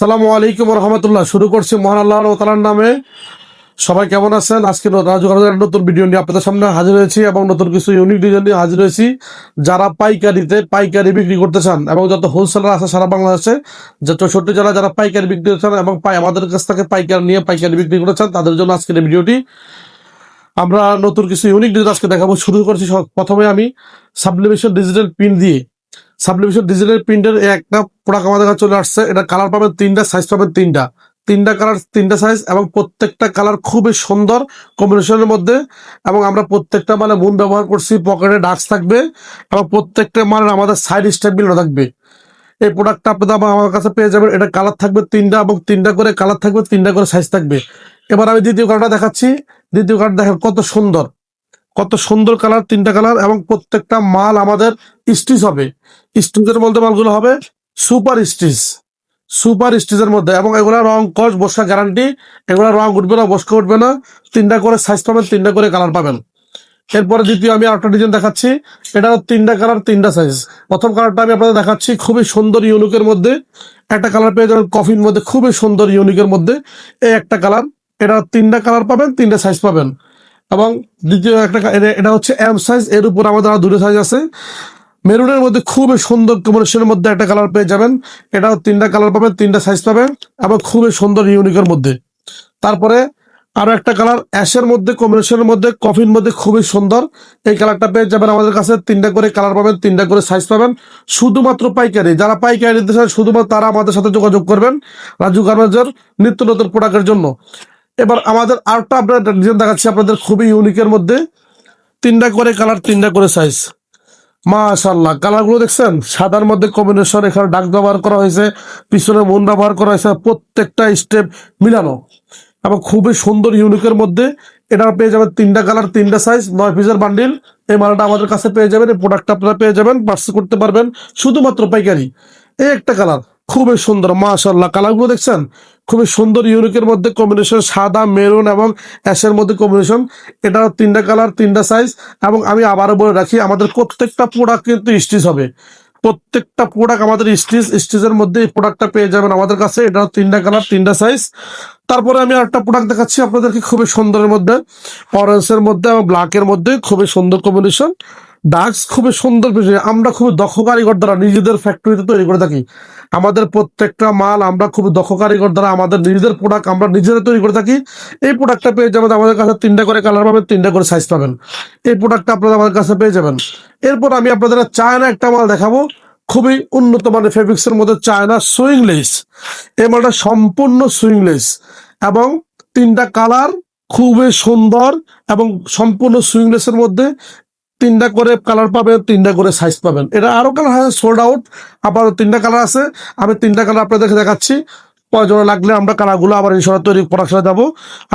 সালামু আলাইকুম রহমতুল্লাহ। শুরু করছি মহান আল্লাহ তালার নামে। সবাই কেমন আছেন? আজকে নতুন ভিডিও নিয়ে আপনাদের সামনে হাজির হয়েছি এবং নতুন কিছু ইউনিক ডিজাইন নিয়ে হাজির হয়েছি। যারা পাইকারিতে পাইকারি বিক্রি করতে চান এবং যত হোলসেলার আছে সারা বাংলাদেশে, যে চৌষট্টি জেলা যারা পাইকারি বিক্রি করতে এবং পাই আমাদের কাছ থেকে পাইকারি নিয়ে পাইকারি বিক্রি করতে চান, তাদের জন্য আজকের এই ভিডিওটি আমরা নতুন কিছু ইউনিক ডিজাইন আজকে দেখাবো। শুরু করছি প্রথমে আমি সাবলিমেশন ডিজিটাল পিন দিয়ে। সাবলিমেশন ডিজিটাল প্রিন্টের একটা প্রোডাক্ট আমাদের কাছে চলে আসছে। এটা কালার পাবেন তিনটা সাইজ পাবেন তিনটা। তিনটা কালার তিনটা সাইজ এবং প্রত্যেকটা কালার খুবই সুন্দর কম্বিনেশনের মধ্যে এবং আমরা প্রত্যেকটা মানে মুন ব্যবহার করছি পকেটে ডাক্স থাকবে এবং প্রত্যেকটা মানে আমাদের সাইড স্টেপ মিলানো থাকবে। এই প্রোডাক্টটা আপনাদের আমার কাছে পেয়ে যাবেন। এটা কালার থাকবে তিনটা এবং তিনটা করে কালার থাকবে, তিনটা করে সাইজ থাকবে। এবার আমি দ্বিতীয় কালারটা দেখাচ্ছি। দ্বিতীয় কালার দেখেন কত সুন্দর। কত সুন্দর কালার, তিনটা কালার এবং প্রত্যেকটা মাল আমাদের স্টিচ হবে। স্টিচের মধ্যে মালগুলো হবে সুপার স্টিচ। সুপার স্টিচের মধ্যে এবং এগুলা রং, কস, বসা গ্যারান্টি এগুলা রং উঠবে না, বসকা উঠবে না। তিনটা করে সাইজ পাবেন, তিনটা করে কালার পাবেন। এরপরে দ্বিতীয় আমি আরেকটা ডিজাইন দেখাচ্ছি। এটা তিনটা কালার তিনটা সাইজ প্রথম কালারটা আমি আপনাদের দেখাচ্ছি, খুবই সুন্দর ইউনিকের মধ্যে। একটা কালার পেয়ে যাবেন কফির মধ্যে, খুবই সুন্দর ইউনিকের মধ্যে। এই একটা কালার এটা তিনটা কালার পাবেন, তিনটা সাইজ পাবেন। এবং দ্বিতীয় একটা এটা- হচ্ছে এম সাইজ এর উপর আমাদের আরও দুটো সাইজ আছে। মেরুনের মধ্যে খুবই সুন্দর কম্বিনেশনের মধ্যে একটা কালার পেয়ে যাবেন। এটাও তিনটা কালার পাবেন, তিনটা সাইজ পাবেন এবং খুবই সুন্দর ইউনিকের মধ্যে। তারপরে আরও একটা কালার অ্যাশের মধ্যে কম্বিনেশনের মধ্যে কফির মধ্যে খুবই সুন্দর। এই কালারটা পেয়ে যাবেন আমাদের কাছে। তিনটা করে কালার পাবেন, তিনটা করে সাইজ পাবেন। শুধুমাত্র পাইকারি, যারা পাইকারি নিতে চান, শুধুমাত্র তারা আমাদের সাথে যোগাযোগ করবেন রাজু গার্মেন্টসের নিত্য নতুন প্রোডাক্টের জন্য। এবার আমাদের আরেকটা আপনার ডিজাইন দেখাচ্ছি, আপনাদের খুবই ইউনিকের মধ্যে। তিনটা করে কালার তিনটা করে সাইজ মাশাল্লাহ কালারগুলো দেখছেন? সাদার মধ্যে কম্বিনেশন এখানে ডাক ব্যবহার করা হয়েছে, পিছনে মন ব্যবহার করা হয়েছে, প্রত্যেকটা স্টেপ মিলানো। এবং খুবই সুন্দর ইউনিকের মধ্যে। এটা পেয়ে যাবেন তিনটা কালার তিনটা সাইজ নয় পিসের বান্ডিল এই মালটা আমাদের কাছে পেয়ে যাবেন, এই প্রোডাক্টটা আপনারা পেয়ে যাবেন পার্সেল করতে পারবেন শুধুমাত্র পাইকারি। এই একটা কালার খুবই সুন্দর মাশাল্লাহ কালারগুলো দেখছেন? খুবই সুন্দর ইউনিকের মধ্যে কম্বিনেশন সাদা মেরুন এবং অ্যাশের মধ্যে কম্বিনেশন এটা তিনটা কালার তিনটা সাইজ এবং আমি আবারও বলে রাখি, আমাদের প্রত্যেকটা প্রোডাক্ট কিন্তু স্টিচ হবে। প্রত্যেকটা প্রোডাক্ট আমাদের স্টিচ স্টিচের মধ্যে এই প্রোডাক্টটা পেয়ে যাবেন আমাদের কাছে। এটা তিনটা কালার তিনটা সাইজ তারপরে আমি আরেকটা প্রোডাক্ট দেখাচ্ছি আপনাদেরকে খুবই সুন্দরের মধ্যে। অরেঞ্জের মধ্যে এবং ব্ল্যাকের মধ্যে খুবই সুন্দর কম্বিনেশন ডাক্স খুবই সুন্দর বিষয় আমরা খুবই দক্ষ কারিগর দ্বারা নিজেদের ফ্যাক্টরিতে তৈরি করে থাকি। আমাদের প্রত্যেকটা মাল আমরা খুব দক্ষ কারিগর দ্বারা আমাদের নিজেদের প্রোডাক্ট আমরা নিজেরা তৈরি করে থাকি। এই প্রোডাক্টটা পেয়ে যাবেন আমাদের কাছে তিনটা করে কালার পাবেন, তিনটা করে সাইজ পাবেন। এই প্রোডাক্টটা আপনারা আমাদের কাছে পেয়ে যাবেন। এরপর আমি আপনাদের চায়না একটা মাল দেখাবো। খুবই উন্নত মানের ফেব্রিক্স এর মধ্যে চায়না সুইং লেস এই মালটা সম্পূর্ণ সুইং লেস এবং তিনটা কালার খুবই সুন্দর এবং সম্পূর্ণ সুইং লেসের মধ্যে তিনটা করে কালার পাবেন, তিনটা করে সাইজ পাবেন। এটা আরও কালার আছে সোল্ড আউট আবার তিনটা কালার আছে। আমি তিনটা কালার আপনাদেরকে দেখাচ্ছি। প্রয়োজন লাগলে আমরা কালারগুলো আবার ইনশাল্লাহ তৈরি প্রোডাকশনে যাব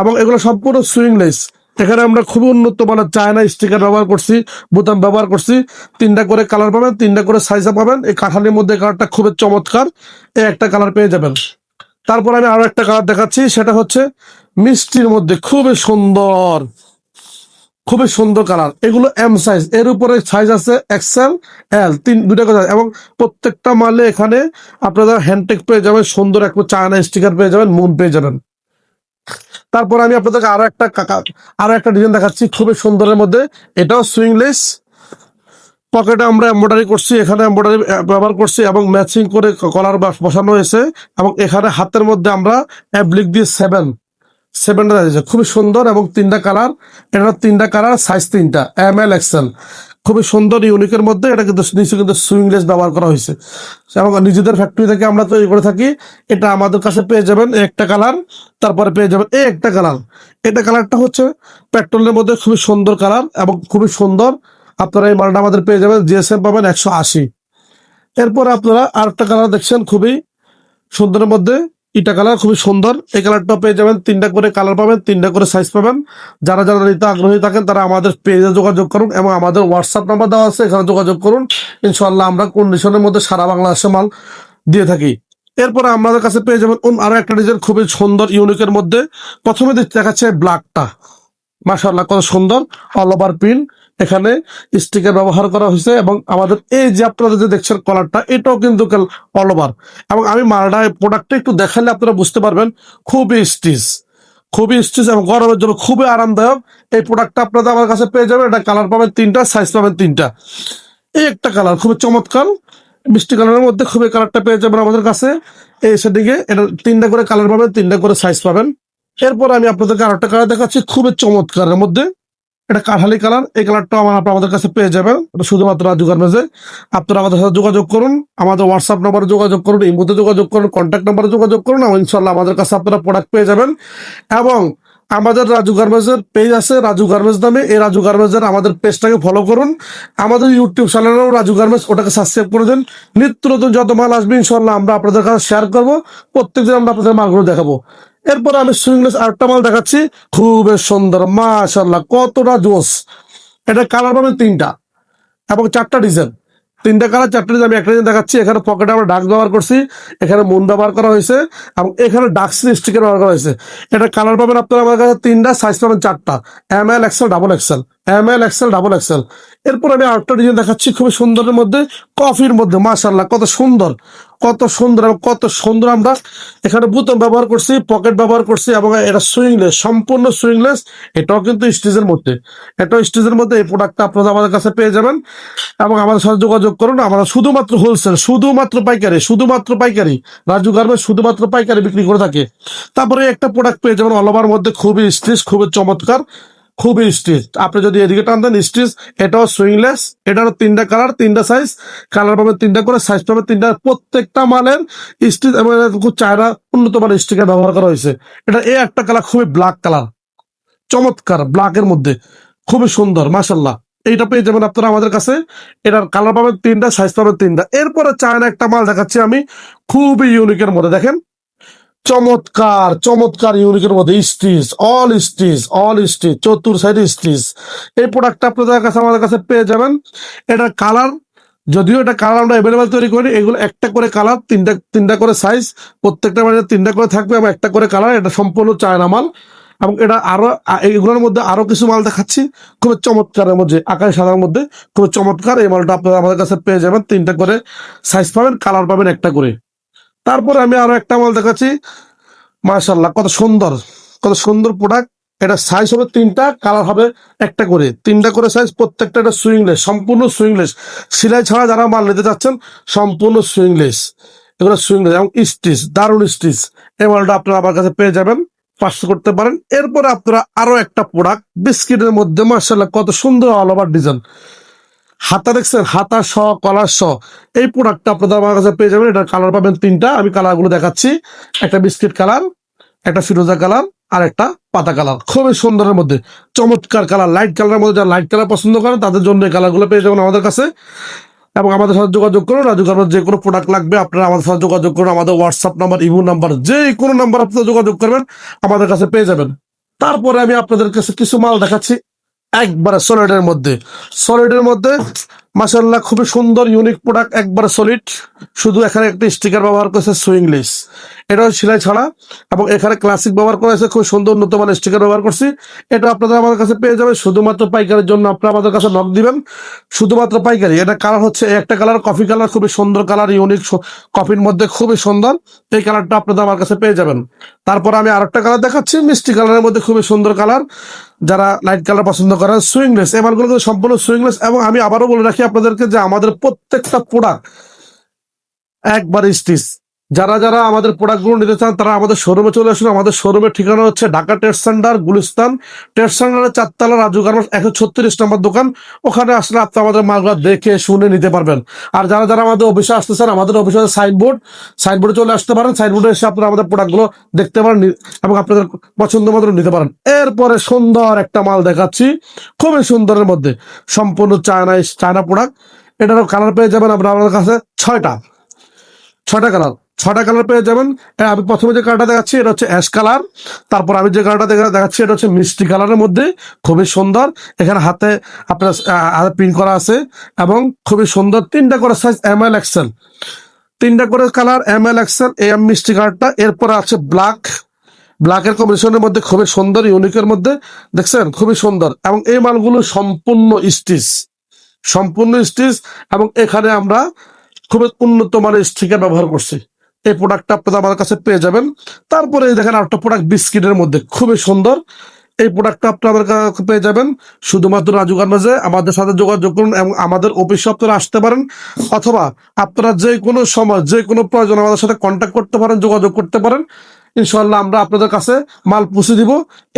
এবং এগুলো সম্পূর্ণ সুইং লেস এখানে আমরা খুবই উন্নত মানের চায়না স্টিকার ব্যবহার করছি, বোতাম ব্যবহার করছি। তিনটা করে কালার পাবেন, তিনটা করে সাইজ পাবেন। এই কাঠালির মধ্যে কালারটা খুবই চমৎকার। এই একটা কালার পেয়ে যাবেন। তারপর আমি আরও একটা কালার দেখাচ্ছি, সেটা হচ্ছে মিষ্টির মধ্যে। খুবই সুন্দর। খুবই সুন্দর কালার। এগুলো এম সাইজ এর উপরে সাইজ আছে এক্সেল এল তিন দুটা কথা এবং প্রত্যেকটা মালে এখানে আপনারা হ্যান্ডটেক পেয়ে যাবেন, সুন্দর একটা চায়না স্টিকার পেয়ে যাবেন মুন পেয়ে যাবেন। তারপর আমি আপনাদেরকে আরও একটা আরও একটা ডিজাইন দেখাচ্ছি খুবই সুন্দরের মধ্যে। এটাও সুইংলেস পকেটে আমরা এম্ব্রয়ডারি করছি, এখানে এম্ব্রয়ডারি ব্যবহার করছি এবং ম্যাচিং করে কলার বসানো হয়েছে এবং এখানে হাতের মধ্যে আমরা অ্যাপ্লিক দিয়ে সেভেন সেভেনটা দিয়েছে। খুবই সুন্দর এবং তিনটা কালার। এটা তিনটা কালার সাইজ তিনটা। এম এল এক্সেল খুবই সুন্দর ইউনিকের মধ্যে। এটা কিন্তু নিচে কিন্তু সুইংলেস ব্যবহার করা হয়েছে। এবং নিজেদের ফ্যাক্টরি থেকে আমরা তৈরি করে থাকি। এটা আমাদের কাছে পেয়ে যাবেন একটা কালার, তারপরে পেয়ে যাবেন এই একটা কালার। এটা কালারটা হচ্ছে পেট্রোলের মধ্যে খুবই সুন্দর কালার এবং খুবই সুন্দর। আপনারা এই মালটা আমাদের পেয়ে যাবেন জিএসএম পাবেন একশো আশি। এরপর আপনারা আরেকটা কালার দেখছেন খুবই সুন্দরের মধ্যে। ইটা কালার খুবই সুন্দর। এই কালারটা পেয়ে যাবেন, তিনটা করে কালার পাবেন, তিনটা করে সাইজ পাবেন। যারা যারা নিতে আগ্রহী থাকেন, তারা আমাদের পেজে যোগাযোগ করুন এবং আমাদের হোয়াটসঅ্যাপ নাম্বার দেওয়া আছে, এখানে যোগাযোগ করুন। ইনশাল্লাহ আমরা কন্ডিশনের মধ্যে সারা বাংলাদেশে মাল দিয়ে থাকি। এরপরে আমাদের কাছে পেয়ে যাবেন আরও একটা ডিজাইন খুবই সুন্দর ইউনিকের মধ্যে। প্রথমে দেখতে দেখাচ্ছে ব্ল্যাকটা মাশাল্লাহ কত সুন্দর। অল ওভার প্রিন্ট এখানে স্টিকার ব্যবহার করা হয়েছে এবং আমাদের এই যে আপনারা যে দেখছেন কলারটা এটাও কিন্তু অল ওভার এবং আমি মালটা প্রোডাক্টটা একটু দেখালে আপনারা বুঝতে পারবেন, খুবই স্টিচ খুবই স্টিচ এবং গরমের জন্য খুবই আরামদায়ক। এই প্রোডাক্টটা আপনারা আমার কাছে পেয়ে যাবেন, এটা কালার পাবেন তিনটা সাইজ পাবেন তিনটা। এই একটা কালার খুবই চমৎকার, মিষ্টি কালারের মধ্যে খুবই কালারটা পেয়ে যাবেন আমাদের কাছে। এই সেদিকে এটা তিনটা করে কালার পাবেন, তিনটা করে সাইজ পাবেন। এরপর আমি আপনাদেরকে আরেকটা কালার দেখাচ্ছি, খুবই চমৎকারের মধ্যে। এটা কাঠালি কালার, এই কালারটা আমার আপনারা আমাদের কাছে পেয়ে যাবেন। এটা শুধুমাত্র রাজু গার্মেন্টসে। আপনারা আমাদের সাথে যোগাযোগ করুন, আমাদের হোয়াটসঅ্যাপ নাম্বারে যোগাযোগ করুন, ইমোতে যোগাযোগ করুন কন্ট্যাক্ট নাম্বারে যোগাযোগ করুন, এবং ইনশাল্লাহ আমাদের কাছে আপনারা প্রোডাক্ট পেয়ে যাবেন। এবং আমাদের রাজু গার্মেন্টসের পেজ আছে, রাজু গার্মেন্টস নামে। এই রাজু গার্মেন্টসের আমাদের পেজটাকে ফলো করুন। আমাদের ইউটিউব চ্যানেলেও রাজু গার্মেন্টস, ওটাকে সাবস্ক্রাইব করে দিন। নিত্য নতুন যত মাল আসবে ইনশাল্লাহ আমরা আপনাদের কাছে শেয়ার করব। প্রত্যেকদিন আমরা আপনাদের মালগুলো দেখাবো। এরপর আমি সুইংলেস আরেকটা মাল দেখাচ্ছি। খুবই সুন্দর মাশাল্লাহ কতটা জোস। এটা কালার পাবেন তিনটা এবং চারটা ডিজাইন তিনটা কালার চারটা ডিজাইন আমি একটা ডিজাইন দেখাচ্ছি। এখানে পকেটে আমরা ডাক ব্যবহার করছি, এখানে মুন ব্যবহার করা হয়েছে এবং এখানে ডাক স্টিকার ব্যবহার করা হয়েছে। এটা কালার পাবেন আপনারা আমার কাছে তিনটা সাইজ পাবেন চারটা M L XL double XL M L XL double XL এরপর আমি আরেকটা ডিজাইন দেখাচ্ছি খুবই সুন্দরের মধ্যে কফির মধ্যে মাশাল্লাহ কত সুন্দর কত সুন্দর কত সুন্দর আমরা এখানে বুতম ব্যবহার করছি পকেট ব্যবহার করছি এবং এটা সুইংলেস সম্পূর্ণ সুইংলেস এটাও কিন্তু স্টেজের মধ্যে। এটাও স্টেজের মধ্যে, এই প্রোডাক্টটা আপনারা আমাদের কাছে পেয়ে যাবেন এবং আমাদের সাথে যোগাযোগ করুন। আমরা শুধুমাত্র হোলসেল শুধুমাত্র পাইকারি শুধুমাত্র পাইকারি, রাজু গার্মেন্টস শুধুমাত্র পাইকারি বিক্রি করে থাকে। তারপরে একটা প্রোডাক্ট পেয়ে যাবেন অল ওভার মধ্যে, খুবই স্টেজ খুবই চমৎকার। খুবই স্টিচ আপনি যদি এদিকে টান দেন স্টিচ এটাও সুইংলেস এটারও তিনটা কালার তিনটা সাইজ কালার পাবেন তিনটা করে সাইজ পাবেন তিনটা। প্রত্যেকটা মালের স্টিচ এবং চায়না উন্নত মানের স্টিকার ব্যবহার করা হয়েছে। এটা এই একটা কালার খুবই ব্ল্যাক কালার চমৎকার ব্ল্যাকের মধ্যে। খুবই সুন্দর মাসাল্লাহ এইটা পেয়ে যাবেন আপনারা আমাদের কাছে। এটার কালার পাবেন তিনটা সাইজ পাবেন তিনটা। এরপরে চায়না একটা মাল দেখাচ্ছি আমি। খুবই ইউনিকের মধ্যে। দেখেন চমৎকার চমৎকার ইউনিকের মধ্যে stitch all stitch all stitch চতুর সাইড স্টিচ এই প্রোডাক্টটা আপনাদের কাছে, আমাদের কাছে পেয়ে যাবেন। এটার কালার যদিও এটা কালার আমরা অ্যাভেলেবেল তৈরি করি এগুলো একটা করে কালার তিনটা তিনটা করে সাইজ প্রত্যেকটা মানে তিনটা করে থাকবে এবং একটা করে কালার এটা সম্পূর্ণ চায়না মাল। এবং এটা আরও এইগুলোর মধ্যে আরও কিছু মাল দেখাচ্ছি, খুব চমৎকারের মধ্যে, আকাশ সাদার মধ্যে, খুব চমৎকার। এই মালটা আপনারা আমাদের কাছে পেয়ে যাবেন, তিনটা করে সাইজ পাবেন কালার পাবেন একটা করে। তারপরে আমি আরও একটা মাল দেখাচ্ছি। মাশাল্লাহ কত সুন্দর কত সুন্দর প্রোডাক্ট এটা সাইজ হবে তিনটা কালার হবে একটা করে। তিনটা করে সাইজ প্রত্যেকটা এটা সুইংলেস সম্পূর্ণ সুইংলেস সেলাই ছাড়া যারা মাল নিতে চাচ্ছেন, সম্পূর্ণ সুইংলেস এগুলো সুইংলেস এবং স্টিচ দারুণ স্টিচ এই মালটা আপনারা আমার কাছে পেয়ে যাবেন পার্সেল করতে পারেন। এরপরে আপনারা আরও একটা প্রোডাক্ট বিস্কিটের মধ্যে মার্শাল্লাহ কত সুন্দর অল ওভার ডিজাইন হাতা দেখছেন, হাতা স কলার স এই প্রোডাক্টটা আপনাদের আমার কাছে পেয়ে যাবেন। এটা কালার পাবেন তিনটা, আমি কালারগুলো দেখাচ্ছি। একটা বিস্কিট কালার একটা ফিরোজা কালার আর একটা পাতা কালার খুবই সুন্দরের মধ্যে, চমৎকার কালার লাইট কালারের মধ্যে যারা লাইট কালার পছন্দ করেন, তাদের জন্য এই কালারগুলো পেয়ে যাবেন আমাদের কাছে। এবং আমাদের সাথে যোগাযোগ করুন রাজু গার্মেন্টস যে কোনো প্রোডাক্ট লাগবে, আপনারা আমাদের সাথে যোগাযোগ করুন, আমাদের হোয়াটসঅ্যাপ নাম্বার ইমো নাম্বার যে কোনো নাম্বার আপনারা যোগাযোগ করবেন, আমাদের কাছে পেয়ে যাবেন। তারপরে আমি আপনাদের কাছে কিছু মাল দেখাচ্ছি। একবারে সলিডের মধ্যে। সলিডের মধ্যে মাসাল্লাহ খুবই সুন্দর ইউনিক প্রোডাক্ট একবার সলিড শুধু এখানে একটা স্টিকার ব্যবহার করেছে সুইংলেস এটাও সেলাই ছাড়া। এবং এখানে ক্লাসিক ব্যবহার করা হয়েছে খুব সুন্দর উন্নত স্টিকার ব্যবহার করছি। এটা আপনারা আমাদের কাছে পেয়ে যাবেন, শুধুমাত্র পাইকারের জন্য আপনারা আমাদের কাছে নক দিবেন। শুধুমাত্র পাইকারি। এটা কালার হচ্ছে একটা কালার কফি কালার খুবই সুন্দর কালার ইউনিক কফির মধ্যে খুবই সুন্দর। এই কালারটা আপনারা আমার কাছে পেয়ে যাবেন। তারপর আমি আরেকটা কালার দেখাচ্ছি, মিষ্টি কালারের মধ্যে খুবই সুন্দর কালার যারা লাইট কালার পছন্দ করেন সুইংলেস এই মালগুলো কিন্তু সম্পূর্ণ সুইংলেস এবং আমি আবারও বলে রাখি আপনাদেরকে যে আমাদের প্রত্যেকটা প্রোডাক্ট একবার স্টিচ যারা যারা আমাদের প্রোডাক্টগুলো নিতে চান, তারা আমাদের শোরুমে চলে আসুন। আমাদের শোরুমের ঠিকানা হচ্ছে Dhaka test centre Gulistan. Test সেন্টারের চারতলা রাজু গার্মেন্টস, একশো ছত্রিশ নম্বর দোকান। ওখানে আসলে আপনি আমাদের মালগুলো দেখে, শুনে নিতে পারবেন। আর যারা যারা আমাদের অফিসে আসতে চান, আমাদের অফিসে সাইনবোর্ড সাইনবোর্ডে চলে আসতে পারেন। সাইনবোর্ডে এসে আপনারা আমাদের প্রোডাক্টগুলো দেখতে পারেন এবং আপনাদের পছন্দ মতো নিতে পারেন। এরপরে সুন্দর একটা মাল দেখাচ্ছি, খুবই সুন্দরের মধ্যে। সম্পূর্ণ চায়না চায়না প্রোডাক্ট এটারও কালার পেয়ে যাবেন আপনার আমাদের কাছে ছয়টা। ছয়টা কালার ছয়টা কালার পেয়ে যাবেন। আমি প্রথমে যে কালারটা দেখাচ্ছি, এটা হচ্ছে অ্যাশ কালার তারপর আমি যে কালারটা দেখা- দেখাচ্ছি, এটা হচ্ছে মিষ্টি কালারের মধ্যে। খুবই সুন্দর। এখানে হাতে আপনার প্রিন্ট করা আছে এবং খুবই সুন্দর তিনটা করে সাইজ এম এল এক্সেল তিনটা করে কালার এম এল এক্সেল এই মিষ্টি কালারটা এরপরে আছে ব্ল্যাক ব্ল্যাকের কম্বিনেশনের মধ্যে খুবই সুন্দর ইউনিকের মধ্যে। দেখছেন? খুবই সুন্দর। এবং এই মালগুলো সম্পূর্ণ স্টিচ সম্পূর্ণ স্টিচ এবং এখানে আমরা খুবই উন্নত মানের স্টিকার ব্যবহার করছি। এই প্রোডাক্টটা আপনারা আমার কাছে পেয়ে যাবেন। তারপরে দেখেন আরেকটা প্রোডাক্ট বিস্কিটের মধ্যে, খুবই সুন্দর। এই প্রোডাক্টটা কাছে পেয়ে যাবেন। শুধুমাত্র রাজু গার্মেন্টসে আমাদের সাথে যোগাযোগ করুন এবং আমাদের অফিসে আপনারা আসতে পারেন। অথবা আপনারা যে কোনো সময়, যে কোনো প্রয়োজন আমাদের সাথে কন্ট্যাক্ট করতে পারেন, যোগাযোগ করতে পারেন। ইনশাল্লাহ আমরা আপনাদের কাছে মাল পৌঁছে দিব।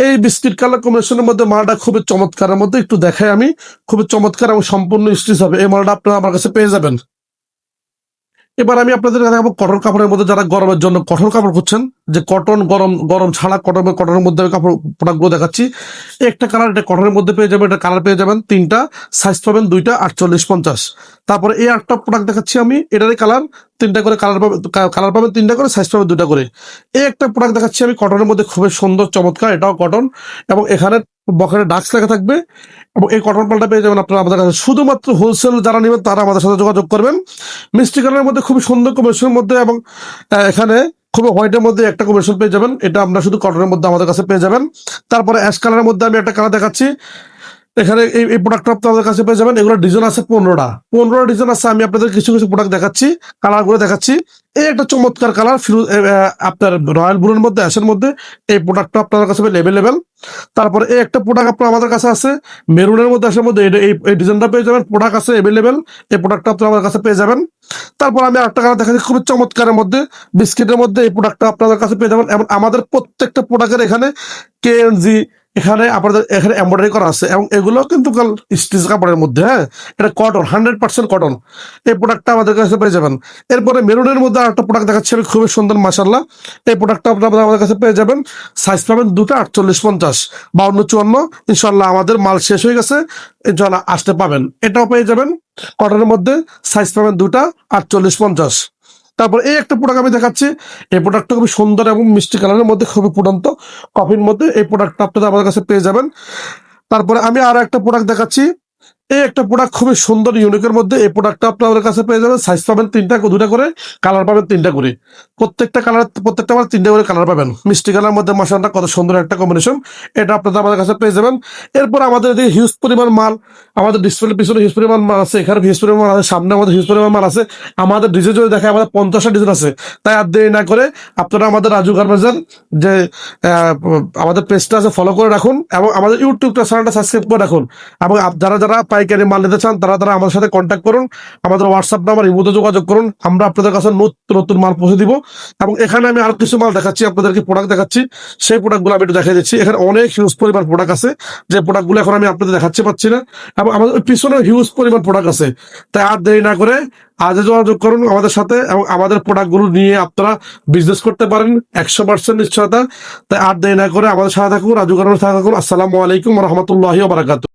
এই বিস্কিট কালার কম্বিনেশনের মধ্যে মালটা খুবই চমৎকারের মধ্যে একটু দেখাই আমি। খুবই চমৎকার এবং সম্পূর্ণ স্টিচ হবে। এই মালটা আপনারা আমার কাছে পেয়ে যাবেন। এবার আমি আপনাদের দেখাবো কঠোর কাপড়ের মধ্যে যারা গরমের জন্য কঠোর কাপড় খুঁজছেন যে কটন গরম গরম ছাড়া কটন কটনের মধ্যে আমি কাপড় প্রোডাক্টগুলো দেখাচ্ছি। একটা কালার এটা কটনের মধ্যে পেয়ে যাবেন, এটা কালার পেয়ে যাবেন তিনটা সাইজ পাবেন দুইটা, আটচল্লিশ পঞ্চাশ। তারপরে এই আটটা প্রোডাক্ট দেখাচ্ছি আমি, এটারই কালার তিনটা করে কালার পাবেন কালার পাবেন, তিনটা করে সাইজ পাবেন দুটা করে। এই একটা প্রোডাক্ট দেখাচ্ছি আমি কটনের মধ্যে খুবই সুন্দর, চমৎকার, এটাও কটন এবং এখানে বখানে ডাক্স লেখা থাকবে। এবং এই কটন পাল্টা পেয়ে যাবেন আপনারা আমাদের কাছে। শুধুমাত্র হোলসেল যারা নেবেন, তারা আমাদের সাথে যোগাযোগ করবেন। মিষ্টি কালারের মধ্যে খুবই সুন্দর কম্বিনেশনের মধ্যে এবং এখানে খুবই হোয়াইটের মধ্যে একটা কম্বিনেশন পেয়ে যাবেন। এটা আমরা শুধু কটনের মধ্যে আমাদের কাছে পেয়ে যাবেন। তারপরে অ্যাশ কালারের মধ্যে আমি একটা কালার দেখাচ্ছি। এখানে এই প্রোডাক্টটা আপনাদের কাছে পেয়ে যাবেন। এগুলো ডিজাইন আছে পনেরোটা। পনেরোটা ডিজাইন আছে, আমি আপনাদের কিছু কিছু প্রোডাক্ট দেখাচ্ছি কালারগুলো দেখাচ্ছি। এই একটা চমৎকার কালার ফিরোজ আপনার রয়্যাল ব্লুর মধ্যে অ্যাশের মধ্যে, এই প্রোডাক্টটা আপনাদের কাছে লেভেলেবেল তারপরে এই একটা প্রোডাক্ট আপনার আমাদের কাছে আছে মেরুনের মধ্যে আসার মধ্যে, এই এই ডিজাইনটা পেয়ে যাবেন প্রোডাক্ট আছে অ্যাভেলেবেল এই প্রোডাক্টটা আপনার আমার কাছে পেয়ে যাবেন। তারপর আমি আরেকটা কালার দেখাচ্ছি, খুবই চমৎকারের মধ্যে বিস্কিটের মধ্যে, এই প্রোডাক্টটা আপনাদের কাছে পেয়ে যাবেন। এবং আমাদের প্রত্যেকটা প্রোডাক্টের এখানে কেএনজি এখানে আপনাদের এখানে এমব্রয়ডারি করা আছে এবং এগুলো কিন্তু স্টিচ কাপড়ের মধ্যে হ্যাঁ? এটা কটন হান্ড্রেড পার্সেন্ট কটন এই প্রোডাক্টটা আমাদের কাছে পেয়ে যাবেন। এরপরে মেরুনের মধ্যে আরেকটা প্রোডাক্ট দেখাচ্ছি আমি, খুবই সুন্দর মাসাল্লাহ এই প্রোডাক্টটা আপনারা আমাদের কাছে পেয়ে যাবেন। সাইজ পাবেন দুটো, আটচল্লিশ পঞ্চাশ, বাউন্ন চুয়ান্ন। ইনশাল্লাহ আমাদের মাল শেষ হয়ে গেছে ইনশাল্লাহ আসতে পাবেন। এটাও পেয়ে যাবেন। কটনের মধ্যে সাইজ পাবেন দুটা, আটচল্লিশ পঞ্চাশ। তারপর এই একটা প্রোডাক্ট আমি দেখাচ্ছি। এই প্রোডাক্টটা খুবই সুন্দর এবং মিষ্টি কালারের মধ্যে খুবই ফুটন্ত কফির মধ্যে। এই প্রোডাক্টটা আপনারা আমাদের কাছে পেয়ে যাবেন। তারপরে আমি আরও একটা প্রোডাক্ট দেখাচ্ছি। এই একটা প্রোডাক্ট খুবই সুন্দর ইউনিকের মধ্যে এই প্রোডাক্টটা আপনাদের কাছে পেয়ে যাবেন। সাইজ পাবেন তিনটা দুটা করে কালার পাবেন তিনটা করে। প্রত্যেকটা কালার প্রত্যেকটা আমার তিনটা করে কালার পাবেন। মিষ্টি কালার মধ্যে মশানটা কত সুন্দর একটা কম্বিনেশন এটা আপনারা আমাদের কাছে পেয়ে যাবেন। এরপর আমাদের এদিকে হিউজ পরিমাণ মাল, আমাদের ডিসপ্লের পিছনে হিউজ পরিমাণ মাল আছে, এখানে হিউজ পরিমাণ মাল আছে, সামনে আমাদের হিউজ পরিমাণ মাল আছে। আমাদের ডিজাইন যদি দেখে আমাদের পঞ্চাশটা ডিজাইন আছে, তাই আর দেরি না করে আপনারা আমাদের রাজু গার্মেন্টসের যে আমাদের পেজটা আছে ফলো করে রাখুন এবং আমাদের ইউটিউবটা চ্যানেলটা সাবস্ক্রাইব করে রাখুন। এবং যারা যারা পাইকারি মাল নিতে চান, তারা তারা আমাদের সাথে কন্ট্যাক্ট করুন, আমাদের হোয়াটসঅ্যাপ নাম্বার ইমোতে যোগাযোগ করুন, আমরা আপনাদের কাছে নতুন নতুন মাল পৌঁছে দিব। এবং এখানে আমি আর কিছু মাল দেখাচ্ছি, আপনাদেরকে প্রোডাক্ট দেখাচ্ছি। সেই প্রোডাক্টগুলো আমি একটু দেখাই দিচ্ছি। এখানে অনেক হিউজ পরিমাণ প্রোডাক্ট আছে, যে প্রোডাক্টগুলো এখন আমি আপনাদের দেখাচ্ছি, পাচ্ছি না। এবং আমাদের পিছনে হিউজ পরিমাণ প্রোডাক্ট আছে। তাই আর দেরি না করে আজে যোগাযোগ করুন আমাদের সাথে, এবং আমাদের প্রোডাক্টগুলো নিয়ে আপনারা বিজনেস করতে পারেন, একশো পার্সেন্ট নিশ্চয়তা। তাই আর দেরি না করে আমাদের সাথে থাকুন, রাজু সাথে থাকুন। আসসালামু আলাইকুম রহমতুল্লাহি বারাকাতু